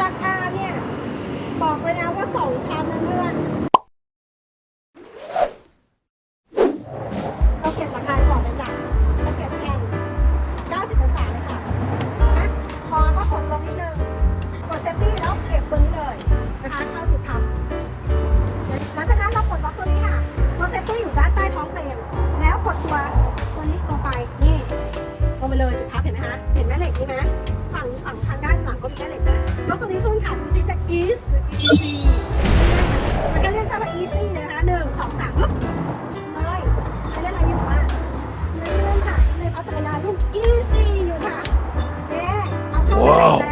ราคาเนี่ย บอกไปแล้วว่าสองชั้นนะเพื่อนเราเก็บราคาก่อนเลยจ้ะเราเก็บแผ่น90องศาเลยค่ะนะคอก็กดลงนิดนึงกดเซฟตี้แล้วเก็บตรงนี้เลยนะคะเข้าจุดทำหลังจากนั้นเรากดล็อกตัวนี้ค่ะเซฟตี้อยู่ด้านใต้ท้องเฟรมแล้วกดตัวตัวนี้ลงไปนี่ลงไปเลยจุดพับเห็นไหมคะเห็นแม่เหล็กนี่ไหมฝั่งฝั่งทางด้านหลังก็มีแม่เหล็ก มันก็เรียกซะว่า easy เลยนะคะหนึ่งสองสามปุ๊บเลยไม่ได้อะไรอยู่อะเล่นๆค่ะเลยเอาจักรยานเล่น easy อยู่ค่ะเอ๊ะเอาเข้าไปแล้ว